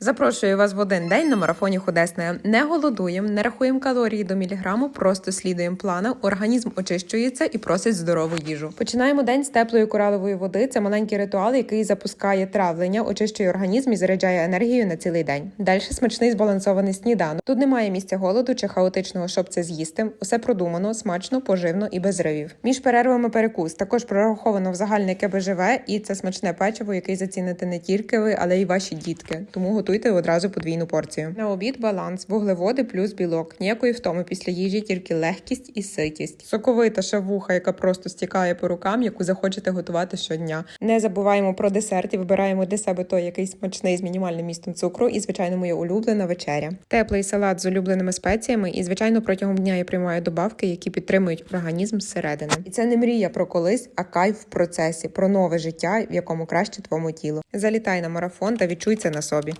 Запрошую вас в один день на марафоні Худесне. Не голодуємо, не рахуємо калорії до міліграму, просто слідуємо плану. Організм очищується і просить здорову їжу. Починаємо день з теплої коралової води. Це маленький ритуал, який запускає травлення, очищує організм і заряджає енергію на цілий день. Далі смачний збалансований сніданок. Тут немає місця голоду чи хаотичного, щоб це з'їсти. Усе продумано, смачно, поживно і без ривів. Між перервами перекус також прораховано в загальне КБЖВ, і це смачне печиво, яке заціните не тільки ви, але й ваші дітки. Тому готуйте одразу подвійну порцію. На обід баланс, вуглеводи плюс білок. Ніякої втоми після їжі, тільки легкість і ситість. Соковита шавуха, яка просто стікає по рукам, яку захочете готувати щодня. Не забуваємо про десерт і вибираємо для себе той, який смачний з мінімальним містом цукру, і звичайно моя улюблена вечеря. Теплий салат з улюбленими спеціями, і звичайно протягом дня я приймаю добавки, які підтримують організм зсередини. І це не мрія про колись, а кайф в процесі, про нове життя, в якому краще твоєму тілу. Залітай на марафон та відчуй це на собі.